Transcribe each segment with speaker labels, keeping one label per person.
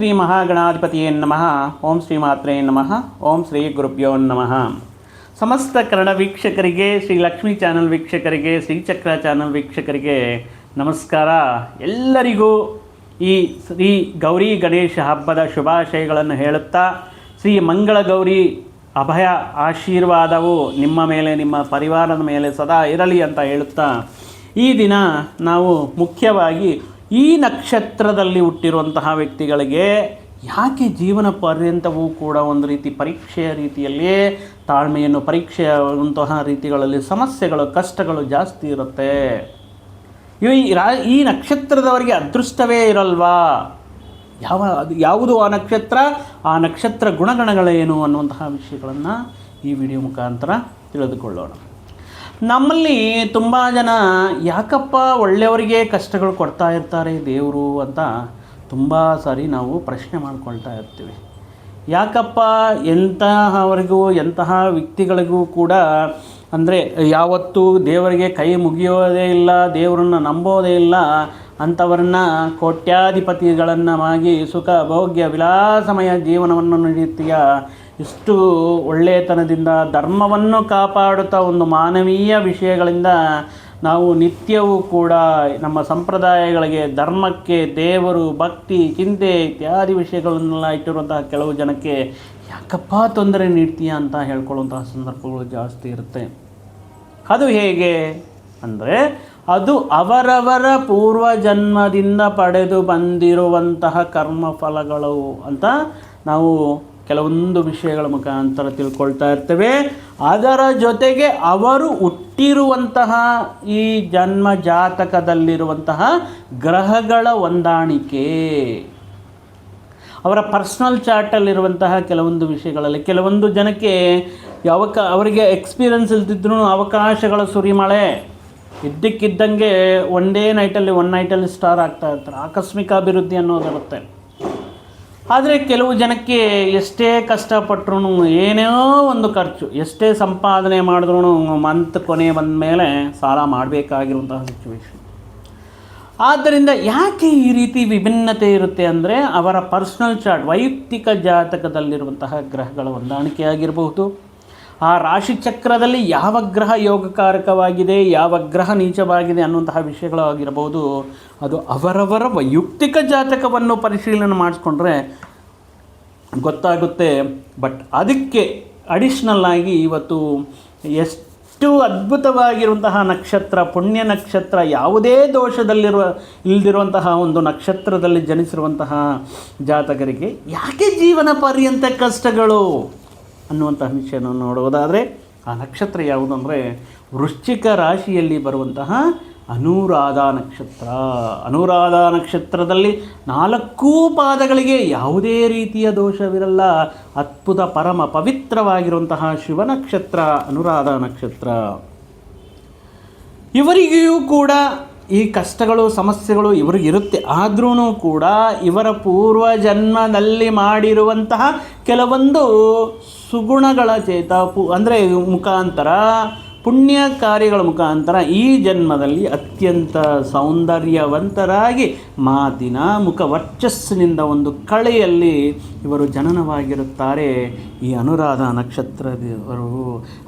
Speaker 1: ಶ್ರೀ ಮಹಾಗಣಾಧಿಪತಿಯೇ ನಮಃ. ಓಂ ಶ್ರೀ ಮಾತ್ರೇ ನಮಃ. ಓಂ ಶ್ರೀ ಗುರುಭ್ಯೋ ನಮಃ. ಸಮಸ್ತ ಕನ್ನಡ ವೀಕ್ಷಕರಿಗೆ, ಶ್ರೀ ಲಕ್ಷ್ಮೀ ಚಾನಲ್ ವೀಕ್ಷಕರಿಗೆ ಶ್ರೀಚಕ್ರ ಚಾನಲ್ ವೀಕ್ಷಕರಿಗೆ ನಮಸ್ಕಾರ. ಎಲ್ಲರಿಗೂ ಈ ಶ್ರೀ ಗೌರಿ ಗಣೇಶ ಹಬ್ಬದ ಶುಭಾಶಯಗಳನ್ನು ಹೇಳುತ್ತಾ, ಶ್ರೀ ಮಂಗಳ ಗೌರಿ ಅಭಯ ಆಶೀರ್ವಾದವು ನಿಮ್ಮ ಮೇಲೆ, ನಿಮ್ಮ ಪರಿವಾರದ ಮೇಲೆ ಸದಾ ಇರಲಿ ಅಂತ ಹೇಳುತ್ತಾ, ಈ ದಿನ ನಾವು ಮುಖ್ಯವಾಗಿ ಈ ನಕ್ಷತ್ರದಲ್ಲಿ ಹುಟ್ಟಿರುವಂತಹ ವ್ಯಕ್ತಿಗಳಿಗೆ ಯಾಕೆ ಜೀವನ ಪರ್ಯಂತವೂ ಕೂಡ ಒಂದು ರೀತಿ ಪರೀಕ್ಷೆಯ ರೀತಿಯಲ್ಲಿಯೇ ತಾಳ್ಮೆಯನ್ನು ಪರೀಕ್ಷೆಯಂತಹ ರೀತಿಗಳಲ್ಲಿ ಸಮಸ್ಯೆಗಳು, ಕಷ್ಟಗಳು ಜಾಸ್ತಿ ಇರುತ್ತೆ. ಇವು ಈ ರಾ, ಈ ನಕ್ಷತ್ರದವರಿಗೆ ಅದೃಷ್ಟವೇ ಇರಲ್ವಾ? ಯಾವ, ಅದು ಯಾವುದು ಆ ನಕ್ಷತ್ರ? ಆ ನಕ್ಷತ್ರ ಗುಣಗಣಗಳೇನು ಅನ್ನುವಂತಹ ವಿಷಯಗಳನ್ನು ಈ ವಿಡಿಯೋ ಮುಖಾಂತರ ತಿಳಿದುಕೊಳ್ಳೋಣ. ನಮ್ಮಲ್ಲಿ ತುಂಬ ಜನ, ಯಾಕಪ್ಪ ಒಳ್ಳೆಯವರಿಗೆ ಕಷ್ಟಗಳು ಕೊಡ್ತಾ ಇರ್ತಾರೆ ದೇವರು ಅಂತ ತುಂಬ ಸಾರಿ ನಾವು ಪ್ರಶ್ನೆ ಮಾಡ್ಕೊಳ್ತಾ ಇರ್ತೀವಿ. ಯಾಕಪ್ಪ ಎಂತಹವರಿಗೂ, ಎಂತಹ ವ್ಯಕ್ತಿಗಳಿಗೂ ಕೂಡ, ಅಂದರೆ ಯಾವತ್ತೂ ದೇವರಿಗೆ ಕೈ ಮುಗಿಯೋದೇ ಇಲ್ಲ, ದೇವರನ್ನು ನಂಬೋದೇ ಇಲ್ಲ ಅಂಥವ್ರನ್ನ ಕೋಟ್ಯಾಧಿಪತಿಗಳನ್ನು ಮಾಗಿ ಸುಖ, ಭೋಗ್ಯ, ವಿಲಾಸಮಯ ಜೀವನವನ್ನು ನಡೆಯುತ್ತೀಯ? ಇಷ್ಟು ಒಳ್ಳೆಯತನದಿಂದ ಧರ್ಮವನ್ನು ಕಾಪಾಡುತ್ತಾ ಒಂದು ಮಾನವೀಯ ವಿಷಯಗಳಿಂದ ನಾವು ನಿತ್ಯವೂ ಕೂಡ ನಮ್ಮ ಸಂಪ್ರದಾಯಗಳಿಗೆ ಧರ್ಮಕ್ಕೆ ದೇವರು, ಭಕ್ತಿ, ಚಿಂತೆ ಇತ್ಯಾದಿ ವಿಷಯಗಳನ್ನೆಲ್ಲ ಇಟ್ಟಿರುವಂತಹ ಕೆಲವು ಜನಕ್ಕೆ ಯಾಕಪ್ಪ ತೊಂದರೆ ನೀಡ್ತೀಯ ಅಂತ ಹೇಳ್ಕೊಳ್ಳುವಂತಹ ಸಂದರ್ಭಗಳು ಜಾಸ್ತಿ ಇರುತ್ತೆ. ಅದು ಹೇಗೆ ಅಂದರೆ ಅದು ಅವರವರ ಪೂರ್ವಜನ್ಮದಿಂದ ಪಡೆದು ಬಂದಿರುವಂತಹ ಕರ್ಮಫಲಗಳು ಅಂತ ನಾವು ಕೆಲವೊಂದು ವಿಷಯಗಳ ಮುಖಾಂತರ ತಿಳ್ಕೊಳ್ತಾ ಇರ್ತೇವೆ. ಅದರ ಜೊತೆಗೆ ಅವರು ಹುಟ್ಟಿರುವಂತಹ ಈ ಜನ್ಮ ಜಾತಕದಲ್ಲಿರುವಂತಹ ಗ್ರಹಗಳ ಹೊಂದಾಣಿಕೆ. ಅವರ ಪರ್ಸ್ನಲ್ ಚಾರ್ಟಲ್ಲಿರುವಂತಹ ಕೆಲವೊಂದು ವಿಷಯಗಳಲ್ಲಿ ಕೆಲವೊಂದು ಜನಕ್ಕೆ ಯಾವಕ ಅವರಿಗೆ ಎಕ್ಸ್ಪೀರಿಯನ್ಸ್ ಇಲ್ದಿದ್ರೂ ಅವಕಾಶಗಳ ಸುರಿಮಳೆ. ಇದ್ದಕ್ಕಿದ್ದಂಗೆ ಒನ್ ಡೇ ನೈಟಲ್ಲಿ, ಒನ್ ನೈಟಲ್ಲಿ ಸ್ಟಾರ್ ಆಗ್ತಾ ಇರ್ತಾರೆ. ಆಕಸ್ಮಿಕ ಅಭಿವೃದ್ಧಿ ಅನ್ನೋದಿರುತ್ತೆ ಆದರೆ ಕೆಲವು ಜನಕ್ಕೆ ಎಷ್ಟೇ ಕಷ್ಟಪಟ್ಟರು ಏನೇ ಒಂದು ಖರ್ಚು, ಎಷ್ಟೇ ಸಂಪಾದನೆ ಮಾಡಿದ್ರೂ ಮಂತ್ ಕೊನೆ ಬಂದ ಮೇಲೆ ಸಾಲ ಮಾಡಬೇಕಾಗಿರುವಂತಹ ಸಿಚುವೇಶನ್ ಆದ್ದರಿಂದ ಯಾಕೆ ಈ ರೀತಿ ವಿಭಿನ್ನತೆ ಇರುತ್ತೆ ಅಂದರೆ ಅವರ ಪರ್ಸ್ನಲ್ ಚಾರ್ಟ್ ವೈಯಕ್ತಿಕ ಜಾತಕದಲ್ಲಿರುವಂತಹ ಗ್ರಹಗಳ ಹೊಂದಾಣಿಕೆ ಆಗಿರಬಹುದು ಆ ರಾಶಿ ಚಕ್ರದಲ್ಲಿ ಯಾವ ಗ್ರಹ ಯೋಗಕಾರಕವಾಗಿದೆ, ಯಾವ ಗ್ರಹ ನೀಚವಾಗಿದೆ ಅನ್ನುವಂತಹ ವಿಷಯಗಳು ಆಗಿರಬಹುದು. ಅದು ಅವರವರ ವೈಯಕ್ತಿಕ ಜಾತಕವನ್ನು ಪರಿಶೀಲನೆ ಮಾಡಿಸ್ಕೊಂಡ್ರೆ ಗೊತ್ತಾಗುತ್ತೆ. ಬಟ್ ಅದಕ್ಕೆ ಅಡಿಷ್ನಲ್ ಆಗಿ ಇವತ್ತು ಎಷ್ಟು ಅದ್ಭುತವಾಗಿರುವಂತಹ ನಕ್ಷತ್ರ, ಪುಣ್ಯ ನಕ್ಷತ್ರ, ಯಾವುದೇ ದೋಷದಲ್ಲಿರುವ, ಇಲ್ದಿರುವಂತಹ ಒಂದು ನಕ್ಷತ್ರದಲ್ಲಿ ಜನಿಸಿರುವಂತಹ ಜಾತಕರಿಗೆ ಯಾಕೆ ಜೀವನ ಪರ್ಯಂತ ಕಷ್ಟಗಳು? ಅನ್ನುವಂತಹ ವಿಷಯವನ್ನು ನೋಡುವುದಾದರೆ ಆ ನಕ್ಷತ್ರ ಯಾವುದು ಅಂದರೆ ವೃಶ್ಚಿಕ ರಾಶಿಯಲ್ಲಿ ಬರುವಂತಹ ಅನುರಾಧ ನಕ್ಷತ್ರ. ಅನುರಾಧ ನಕ್ಷತ್ರದಲ್ಲಿ ನಾಲ್ಕೂ ಪಾದಗಳಿಗೆ ಯಾವುದೇ ರೀತಿಯ ದೋಷವಿರಲ್ಲ. ಅದ್ಭುತ, ಪರಮ, ಪವಿತ್ರವಾಗಿರುವಂತಹ ಶಿವ ನಕ್ಷತ್ರ, ಅನುರಾಧ ನಕ್ಷತ್ರ. ಇವರಿಗೂ ಕೂಡ ಈ ಕಷ್ಟಗಳು, ಸಮಸ್ಯೆಗಳು ಇವರಿಗಿರುತ್ತೆ ಆದ್ರೂ ಕೂಡ ಇವರ ಪೂರ್ವ ಜನ್ಮದಲ್ಲಿ ಮಾಡಿರುವಂತಹ ಕೆಲವೊಂದು ಸುಗುಣಗಳ ಚೇತ ಪು ಅಂದರೆ ಮುಖಾಂತರ ಪುಣ್ಯ ಕಾರ್ಯಗಳ ಮುಖಾಂತರ ಈ ಜನ್ಮದಲ್ಲಿ ಅತ್ಯಂತ ಸೌಂದರ್ಯವಂತರಾಗಿ ಮಾತಿನ ಮುಖ ವರ್ಚಸ್ಸಿನಿಂದ ಒಂದು ಕಳೆಯಲ್ಲಿ ಇವರು ಜನನವಾಗಿರುತ್ತಾರೆ. ಈ ಅನುರಾಧ ನಕ್ಷತ್ರದವರು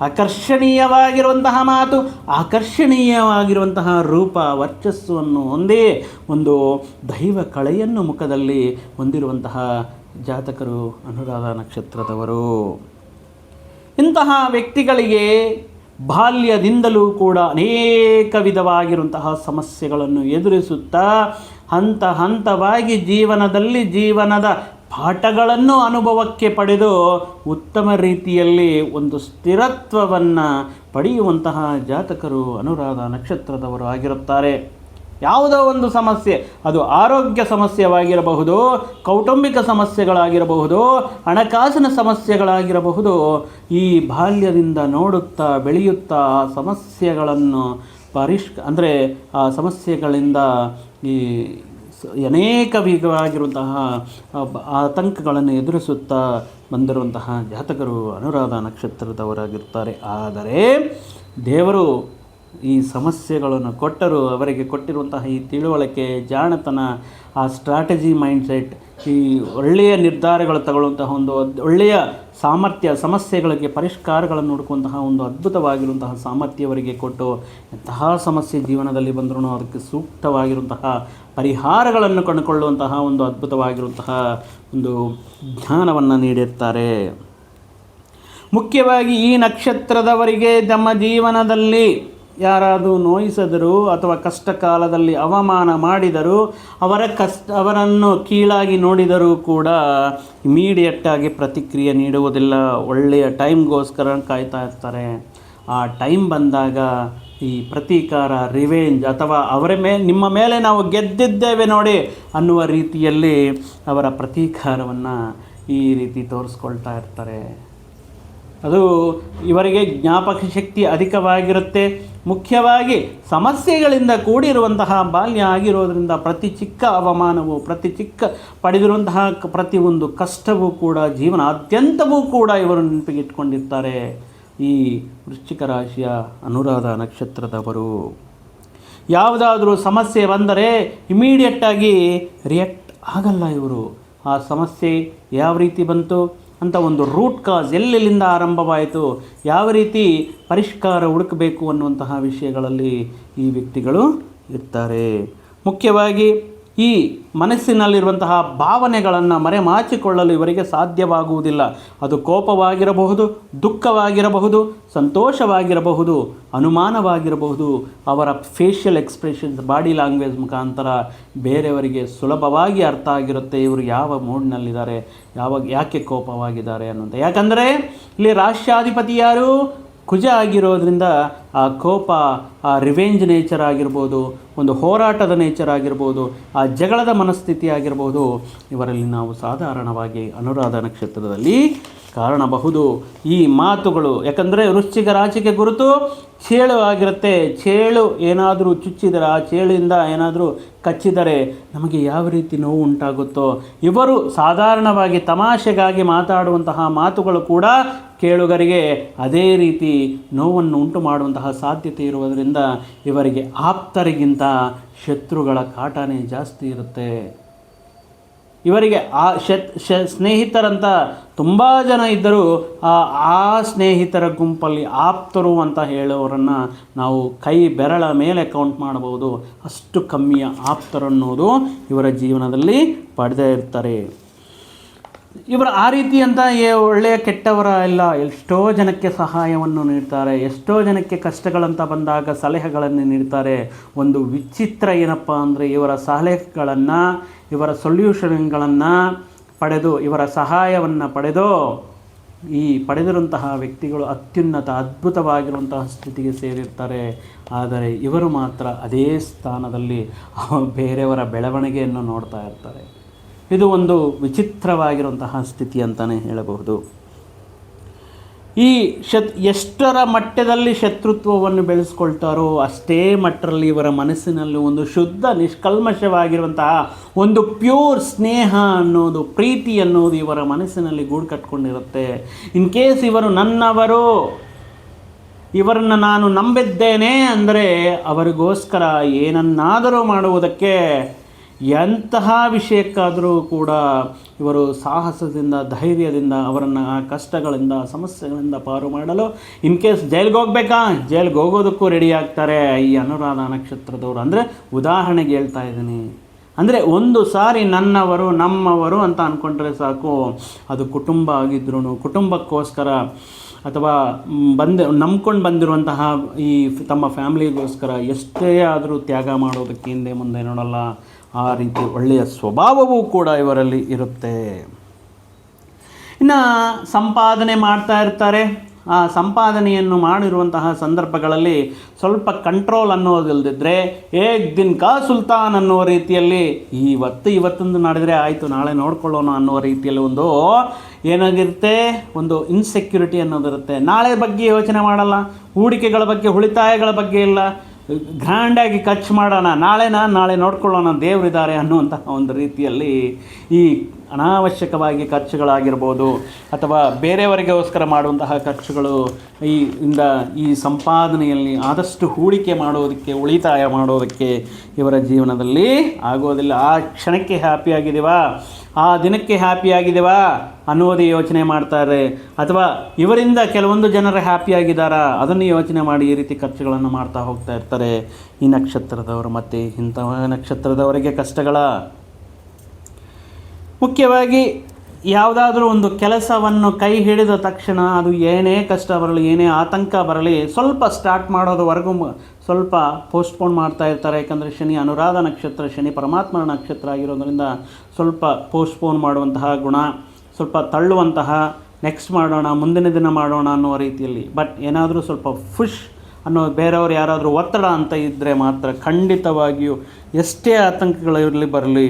Speaker 1: ಆಕರ್ಷಣೀಯವಾಗಿರುವಂತಹ ಮಾತು, ಆಕರ್ಷಣೀಯವಾಗಿರುವಂತಹ ರೂಪ, ವರ್ಚಸ್ಸನ್ನು ಒಂದೇ ಒಂದು ದೈವ ಕಳೆಯನ್ನು ಮುಖದಲ್ಲಿ ಹೊಂದಿರುವಂತಹ ಜಾತಕರು ಅನುರಾಧ ನಕ್ಷತ್ರದವರು. ಇಂತಹ ವ್ಯಕ್ತಿಗಳಿಗೆ ಬಾಲ್ಯದಿಂದಲೂ ಕೂಡ ಅನೇಕ ವಿಧವಾಗಿರುವಂತಹ ಸಮಸ್ಯೆಗಳನ್ನು ಎದುರಿಸುತ್ತಾ ಹಂತ ಹಂತವಾಗಿ ಜೀವನದಲ್ಲಿ ಜೀವನದ ಪಾಠಗಳನ್ನು ಅನುಭವಕ್ಕೆ ಪಡೆದು ಉತ್ತಮ ರೀತಿಯಲ್ಲಿ ಒಂದು ಸ್ಥಿರತ್ವವನ್ನು ಪಡೆಯುವಂತಹ ಜಾತಕರು ಅನುರಾಧ ನಕ್ಷತ್ರದವರು ಆಗಿರುತ್ತಾರೆ. ಯಾವುದೋ ಒಂದು ಸಮಸ್ಯೆ, ಅದು ಆರೋಗ್ಯ ಸಮಸ್ಯೆವಾಗಿರಬಹುದು ಕೌಟುಂಬಿಕ ಸಮಸ್ಯೆಗಳಾಗಿರಬಹುದು, ಹಣಕಾಸಿನ ಸಮಸ್ಯೆಗಳಾಗಿರಬಹುದು, ಈ ಬಾಲ್ಯದಿಂದ ನೋಡುತ್ತಾ ಬೆಳೆಯುತ್ತಾ ಸಮಸ್ಯೆಗಳನ್ನು ಪರಿಷ್, ಅಂದರೆ ಆ ಸಮಸ್ಯೆಗಳಿಂದ ಈ ಅನೇಕ ವಿಧವಾಗಿರುವಂತಹ ಆತಂಕಗಳನ್ನು ಎದುರಿಸುತ್ತಾ ಬಂದಿರುವಂತಹ ಜಾತಕರು ಅನುರಾಧ ನಕ್ಷತ್ರದವರಾಗಿರ್ತಾರೆ ಆದರೆ ದೇವರು ಈ ಸಮಸ್ಯೆಗಳನ್ನು ಕೊಟ್ಟರು, ಅವರಿಗೆ ಕೊಟ್ಟಿರುವಂತಹ ಈ ತಿಳುವಳಿಕೆ, ಜಾಣತನ, ಆ ಸ್ಟ್ರಾಟಜಿ ಮೈಂಡ್ಸೆಟ್ ಈ ಒಳ್ಳೆಯ ನಿರ್ಧಾರಗಳು ತಗೊಳ್ಳುವಂತಹ ಒಂದು ಒಳ್ಳೆಯ ಸಾಮರ್ಥ್ಯ, ಸಮಸ್ಯೆಗಳಿಗೆ ಪರಿಷ್ಕಾರಗಳನ್ನು ಹುಡುಕುವಂತಹ ಒಂದು ಅದ್ಭುತವಾಗಿರುವಂತಹ ಸಾಮರ್ಥ್ಯ ಅವರಿಗೆ ಕೊಟ್ಟು, ಎಂತಹ ಸಮಸ್ಯೆ ಜೀವನದಲ್ಲಿ ಬಂದರೂ ಅದಕ್ಕೆ ಸೂಕ್ತವಾಗಿರುವಂತಹ ಪರಿಹಾರಗಳನ್ನು ಕಂಡುಕೊಳ್ಳುವಂತಹ ಒಂದು ಅದ್ಭುತವಾಗಿರುವಂತಹ ಒಂದು ಜ್ಞಾನವನ್ನು ನೀಡಿರ್ತಾರೆ. ಮುಖ್ಯವಾಗಿ ಈ ನಕ್ಷತ್ರದವರಿಗೆ ತಮ್ಮ ಜೀವನದಲ್ಲಿ ಯಾರಾದರೂ ನೋಯಿಸಿದರು ಅಥವಾ ಕಷ್ಟ ಕಾಲದಲ್ಲಿ ಅವಮಾನ ಮಾಡಿದರು ಅವರ ಕಷ್ಟ, ಅವರನ್ನು ಕೀಳಾಗಿ ನೋಡಿದರೂ ಕೂಡ ಇಮಿಡಿಯೇಟಾಗಿ ಪ್ರತಿಕ್ರಿಯೆ ನೀಡುವುದಿಲ್ಲ. ಒಳ್ಳೆಯ ಟೈಮ್ಗೋಸ್ಕರ ಕಾಯ್ತಾ ಇರ್ತಾರೆ. ಆ ಟೈಮ್ ಬಂದಾಗ ಈ ಪ್ರತೀಕಾರ, ರಿವೆಂಜ್ ಅಥವಾ ಅವರ ಮೇ, ನಿಮ್ಮ ಮೇಲೆ ನಾವು ಗೆದ್ದಿದ್ದೇವೆ ನೋಡಿ ಅನ್ನುವ ರೀತಿಯಲ್ಲಿ ಅವರ ಪ್ರತೀಕಾರವನ್ನು ಈ ರೀತಿ ತೋರಿಸ್ಕೊಳ್ತಾ ಇರ್ತಾರೆ. ಅದು ಇವರಿಗೆ ಜ್ಞಾಪಕ ಶಕ್ತಿ ಅಧಿಕವಾಗಿರುತ್ತೆ. ಮುಖ್ಯವಾಗಿ ಸಮಸ್ಯೆಗಳಿಂದ ಕೂಡಿರುವಂತಹ ಬಾಲ್ಯ ಆಗಿರೋದರಿಂದ ಪ್ರತಿ ಚಿಕ್ಕ ಅವಮಾನವು, ಪ್ರತಿ ಚಿಕ್ಕ ಪಡೆದಿರುವಂತಹ ಪ್ರತಿಯೊಂದು ಕಷ್ಟವೂ ಕೂಡ ಜೀವನ ಅತ್ಯಂತವೂ ಕೂಡ ಇವರು ನೆನಪಿಗೆ ಇಟ್ಕೊಂಡಿರ್ತಾರೆ ಈ ವೃಶ್ಚಿಕ ರಾಶಿಯ ಅನುರಾಧ ನಕ್ಷತ್ರದವರು. ಯಾವುದಾದರೂ ಸಮಸ್ಯೆ ಬಂದರೆ ಇಮಿಡಿಯೇಟಾಗಿ ರಿಯಾಕ್ಟ್ ಆಗಲ್ಲ ಇವರು. ಆ ಸಮಸ್ಯೆ ಯಾವ ರೀತಿ ಬಂತು? ಅಂತ ಒಂದು ರೂಟ್ ಕಾಸ್ ಎಲ್ಲೆಲ್ಲಿಂದ ಆರಂಭವಾಯಿತು, ಯಾವ ರೀತಿ ಪರಿಷ್ಕಾರ ಹುಡುಕಬೇಕು ಅನ್ನುವಂತಹ ವಿಷಯಗಳಲ್ಲಿ ಈ ವ್ಯಕ್ತಿಗಳು ಇರ್ತಾರೆ. ಮುಖ್ಯವಾಗಿ ಈ ಮನಸ್ಸಿನಲ್ಲಿರುವಂತಹ ಭಾವನೆಗಳನ್ನು ಮರೆಮಾಚಿಕೊಳ್ಳಲು ಇವರಿಗೆ ಸಾಧ್ಯವಾಗುವುದಿಲ್ಲ. ಅದು ಕೋಪವಾಗಿರಬಹುದು, ದುಃಖವಾಗಿರಬಹುದು, ಸಂತೋಷವಾಗಿರಬಹುದು, ಅನುಮಾನವಾಗಿರಬಹುದು. ಅವರ ಫೇಶಿಯಲ್ ಎಕ್ಸ್ಪ್ರೆಷನ್ಸ್ ಬಾಡಿ ಲ್ಯಾಂಗ್ವೇಜ್ ಮುಖಾಂತರ ಬೇರೆಯವರಿಗೆ ಸುಲಭವಾಗಿ ಅರ್ಥ ಆಗಿರುತ್ತೆ ಇವರು ಯಾವ ಮೂಡ್ನಲ್ಲಿದ್ದಾರೆ ಯಾವಾಗ ಯಾಕೆ ಕೋಪವಾಗಿದ್ದಾರೆ ಅನ್ನೋದು ಯಾಕಂದರೆ ಇಲ್ಲಿ ರಾಷ್ಟ್ರಾಧಿಪತಿ ಯಾರು? ಕುಜ ಆಗಿರೋದ್ರಿಂದ ಆ ಕೋಪ, ಆ ರಿವೆಂಜ್ ನೇಚರ್ ಆಗಿರ್ಬೋದು ಒಂದು ಹೋರಾಟದ ನೇಚರ್ ಆಗಿರ್ಬೋದು ಆ ಜಗಳದ ಮನಸ್ಥಿತಿ ಆಗಿರ್ಬೋದು ಇವರಲ್ಲಿ ನಾವು ಸಾಧಾರಣವಾಗಿ ಅನುರಾಧ ನಕ್ಷತ್ರದಲ್ಲಿ ಕಾರಣಬಹುದು. ಈ ಮಾತುಗಳು, ಯಾಕಂದರೆ ವೃಶ್ಚಿಕ ರಾಶಿಗೆ ಗುರುತು ಚೇಳು ಆಗಿರುತ್ತೆ. ಚೇಳು ಏನಾದರೂ ಚುಚ್ಚಿದರೆ, ಆ ಚೇಳಿಂದ ಏನಾದರೂ ಕಚ್ಚಿದರೆ ನಮಗೆ ಯಾವ ರೀತಿ ನೋವು ಉಂಟಾಗುತ್ತೋ. ಇವರು ಸಾಧಾರಣವಾಗಿ ತಮಾಷೆಗಾಗಿ ಮಾತಾಡುವಂತಹ ಮಾತುಗಳು ಕೂಡ ಕೇಳುಗರಿಗೆ ಅದೇ ರೀತಿ ನೋವನ್ನು ಉಂಟು ಮಾಡುವಂತಹ ಸಾಧ್ಯತೆ ಇರುವುದರಿಂದ ಇವರಿಗೆ ಆಪ್ತರಿಗಿಂತ ಶತ್ರುಗಳ ಕಾಟನೇ ಜಾಸ್ತಿ ಇರುತ್ತೆ. ಇವರಿಗೆ ಆ ಶತ್ ಶ, ಸ್ನೇಹಿತರಂತ ತುಂಬ ಜನ ಇದ್ದರೂ ಆ ಸ್ನೇಹಿತರ ಗುಂಪಲ್ಲಿ ಆಪ್ತರು ಅಂತ ಹೇಳೋರನ್ನು ನಾವು ಕೈ ಬೆರಳ ಮೇಲೆ ಕೌಂಟ್ ಮಾಡಬಹುದು. ಅಷ್ಟು ಕಮ್ಮಿಯ ಆಪ್ತರನ್ನೋದು ಇವರ ಜೀವನದಲ್ಲಿ ಪಡೆದೇ ಇರ್ತಾರೆ ಇವರು ಆ ರೀತಿ ಅಂತ ಒಳ್ಳೆಯ ಕೆಟ್ಟವರ ಎಲ್ಲ ಎಷ್ಟೋ ಜನಕ್ಕೆ ಸಹಾಯವನ್ನು ನೀಡ್ತಾರೆ. ಎಷ್ಟೋ ಜನಕ್ಕೆ ಕಷ್ಟಗಳಂತ ಬಂದಾಗ ಸಲಹೆಗಳನ್ನು ನೀಡ್ತಾರೆ. ಒಂದು ವಿಚಿತ್ರ ಏನಪ್ಪ ಅಂದರೆ ಇವರ ಸಲಹೆಗಳನ್ನು, ಇವರ ಸೊಲ್ಯೂಷನ್ಗಳನ್ನು ಪಡೆದು, ಇವರ ಸಹಾಯವನ್ನು ಪಡೆದು ಈ ಪಡೆದಿರುವಂತಹ ವ್ಯಕ್ತಿಗಳು ಅತ್ಯುನ್ನತ, ಅದ್ಭುತವಾಗಿರುವಂತಹ ಸ್ಥಿತಿಗೆ ಸೇರಿರ್ತಾರೆ. ಆದರೆ ಇವರು ಮಾತ್ರ ಅದೇ ಸ್ಥಾನದಲ್ಲಿ ಬೇರೆಯವರ ಬೆಳವಣಿಗೆಯನ್ನು ನೋಡ್ತಾ ಇರ್ತಾರೆ. ಇದು ಒಂದು ವಿಚಿತ್ರವಾಗಿರುವಂತಹ ಸ್ಥಿತಿ ಅಂತಲೇ ಹೇಳಬಹುದು. ಈ ಶತ್ ಎಷ್ಟರ ಮಟ್ಟದಲ್ಲಿ ಶತ್ರುತ್ವವನ್ನು ಬೆಳೆಸ್ಕೊಳ್ತಾರೋ ಅಷ್ಟೇ ಮಟ್ಟರಲ್ಲಿ ಇವರ ಮನಸ್ಸಿನಲ್ಲಿ ಒಂದು ಶುದ್ಧ ನಿಷ್ಕಲ್ಮಶವಾಗಿರುವಂತಹ ಒಂದು ಪ್ಯೂರ್ ಸ್ನೇಹ ಅನ್ನೋದು, ಪ್ರೀತಿ ಅನ್ನೋದು ಇವರ ಮನಸ್ಸಿನಲ್ಲಿ ಗೂಡು ಕಟ್ಕೊಂಡಿರುತ್ತೆ. ಇನ್ ಕೇಸ್ ಇವರು ನನ್ನವರು, ಇವರನ್ನು ನಾನು ನಂಬಿದ್ದೇನೆ ಅಂದರೆ ಅವರಿಗೋಸ್ಕರ ಏನನ್ನಾದರೂ ಮಾಡುವುದಕ್ಕೆ ಎಂತಹ ವಿಷಯಕ್ಕಾದರೂ ಕೂಡ ಇವರು ಸಾಹಸದಿಂದ, ಧೈರ್ಯದಿಂದ ಅವರನ್ನು ಆ ಕಷ್ಟಗಳಿಂದ, ಸಮಸ್ಯೆಗಳಿಂದ ಪಾರು ಮಾಡಲು ಇನ್ ಕೇಸ್ ಜೈಲಿಗೆ ಹೋಗ್ಬೇಕಾ? ಜೈಲಿಗೆ ಹೋಗೋದಕ್ಕೂ ರೆಡಿ ಆಗ್ತಾರೆ ಈ ಅನುರಾಧ ನಕ್ಷತ್ರದವರು. ಅಂದರೆ ಉದಾಹರಣೆಗೆ ಹೇಳ್ತಾ ಇದ್ದೀನಿ. ಅಂದರೆ ಒಂದು ಸಾರಿ ನನ್ನವರು, ನಮ್ಮವರು ಅಂತ ಅಂದ್ಕೊಂಡ್ರೆ ಸಾಕು, ಅದು ಕುಟುಂಬ ಆಗಿದ್ರೂ ಕುಟುಂಬಕ್ಕೋಸ್ಕರ ಅಥವಾ ಬಂದ, ನಂಬ್ಕೊಂಡು ಬಂದಿರುವಂತಹ ಈ ತಮ್ಮ ಫ್ಯಾಮಿಲಿಗೋಸ್ಕರ ಎಷ್ಟೇ ಆದರೂ ತ್ಯಾಗ ಮಾಡೋದಕ್ಕೆ ಹಿಂದೆ ಮುಂದೆ ನೋಡಲ್ಲ. ಆ ರೀತಿ ಒಳ್ಳೆಯ ಸ್ವಭಾವವೂ ಕೂಡ ಇವರಲ್ಲಿ ಇರುತ್ತೆ. ಇನ್ನು ಸಂಪಾದನೆ ಮಾಡ್ತಾ ಇರ್ತಾರೆ. ಆ ಸಂಪಾದನೆಯನ್ನು ಮಾಡಿರುವಂತಹ ಸಂದರ್ಭಗಳಲ್ಲಿ ಸ್ವಲ್ಪ ಕಂಟ್ರೋಲ್ ಅನ್ನೋದಿಲ್ಲದಿದ್ದರೆ ಏಕ್ ದಿನ್ ಕಾ ಸುಲ್ತಾನ್ ಅನ್ನುವ ರೀತಿಯಲ್ಲಿ ಇವತ್ತು ಇವತ್ತೊಂದು ನಡೆದರೆ ಆಯಿತು, ನಾಳೆ ನೋಡ್ಕೊಳ್ಳೋಣ ಅನ್ನುವ ರೀತಿಯಲ್ಲಿ ಒಂದು ಏನಾಗಿರುತ್ತೆ? ಒಂದು ಇನ್ಸೆಕ್ಯೂರಿಟಿ ಅನ್ನೋದಿರುತ್ತೆ. ನಾಳೆ ಬಗ್ಗೆ ಯೋಚನೆ ಮಾಡಲ್ಲ. ಹೂಡಿಕೆಗಳ ಬಗ್ಗೆ, ಉಳಿತಾಯಗಳ ಬಗ್ಗೆ ಇಲ್ಲ. ಗ್ರ್ಯಾಂಡಾಗಿ ಖರ್ಚು ಮಾಡೋಣ ನಾಳೆನ ನಾಳೆ ನೋಡ್ಕೊಳ್ಳೋಣ ದೇವರಿದ್ದಾರೆ ಅನ್ನುವಂತಹ ಒಂದು ರೀತಿಯಲ್ಲಿ ಈ ಅನಾವಶ್ಯಕವಾಗಿ ಖರ್ಚುಗಳಾಗಿರ್ಬೋದು ಅಥವಾ ಬೇರೆಯವರಿಗೋಸ್ಕರ ಮಾಡುವಂತಹ ಖರ್ಚುಗಳು ಈ ಇಂದ ಈ ಸಂಪಾದನೆಯಲ್ಲಿ ಆದಷ್ಟು ಹೂಡಿಕೆ ಮಾಡೋದಕ್ಕೆ, ಉಳಿತಾಯ ಮಾಡೋದಕ್ಕೆ ಇವರ ಜೀವನದಲ್ಲಿ ಆಗೋದಿಲ್ಲ. ಆ ಕ್ಷಣಕ್ಕೆ ಹ್ಯಾಪಿ ಆಗಿದ್ದೀವಾ? ಆ ದಿನಕ್ಕೆ ಹ್ಯಾಪಿಯಾಗಿದೆವಾ ಅನ್ನೋದೇ ಯೋಚನೆ ಮಾಡ್ತಾರೆ. ಅಥವಾ ಇವರಿಂದ ಕೆಲವೊಂದು ಜನರು ಹ್ಯಾಪಿಯಾಗಿದ್ದಾರಾ ಅದನ್ನು ಯೋಚನೆ ಮಾಡಿ ಈ ರೀತಿ ಖರ್ಚುಗಳನ್ನು ಮಾಡ್ತಾ ಹೋಗ್ತಾ ಇರ್ತಾರೆ. ಈ ನಕ್ಷತ್ರದವರು ಮತ್ತು ಇಂತಹ ನಕ್ಷತ್ರದವರಿಗೆ ಕಷ್ಟಗಳ. ಮುಖ್ಯವಾಗಿ ಯಾವುದಾದ್ರೂ ಒಂದು ಕೆಲಸವನ್ನು ಕೈ ಹಿಡಿದ ತಕ್ಷಣ ಅದು ಏನೇ ಕಷ್ಟ ಬರಲಿ, ಏನೇ ಆತಂಕ ಬರಲಿ, ಸ್ವಲ್ಪ ಸ್ಟಾರ್ಟ್ ಮಾಡೋದವರೆಗೂ ಸ್ವಲ್ಪ ಪೋಸ್ಟ್ಪೋನ್ ಮಾಡ್ತಾ ಇರ್ತಾರೆ. ಯಾಕಂದರೆ ಶನಿ ಅನುರಾಧ ನಕ್ಷತ್ರ, ಶನಿ ಪರಮಾತ್ಮನ ನಕ್ಷತ್ರ ಆಗಿರೋದರಿಂದ ಸ್ವಲ್ಪ ಪೋಸ್ಟ್ಪೋನ್ ಮಾಡುವಂತಹ ಗುಣ, ಸ್ವಲ್ಪ ತಳ್ಳುವಂತಹ ನೆಕ್ಸ್ಟ್ ಮಾಡೋಣ, ಮುಂದಿನ ದಿನ ಮಾಡೋಣ ಅನ್ನೋ ರೀತಿಯಲ್ಲಿ. ಬಟ್ ಏನಾದರೂ ಸ್ವಲ್ಪ ಫುಷ್ ಅನ್ನೋ ಬೇರೆಯವರು ಯಾರಾದರೂ ಒತ್ತಡ ಅಂತ ಇದ್ದರೆ ಮಾತ್ರ ಖಂಡಿತವಾಗಿಯೂ ಎಷ್ಟೇ ಆತಂಕಗಳಿರಲಿ ಬರಲಿ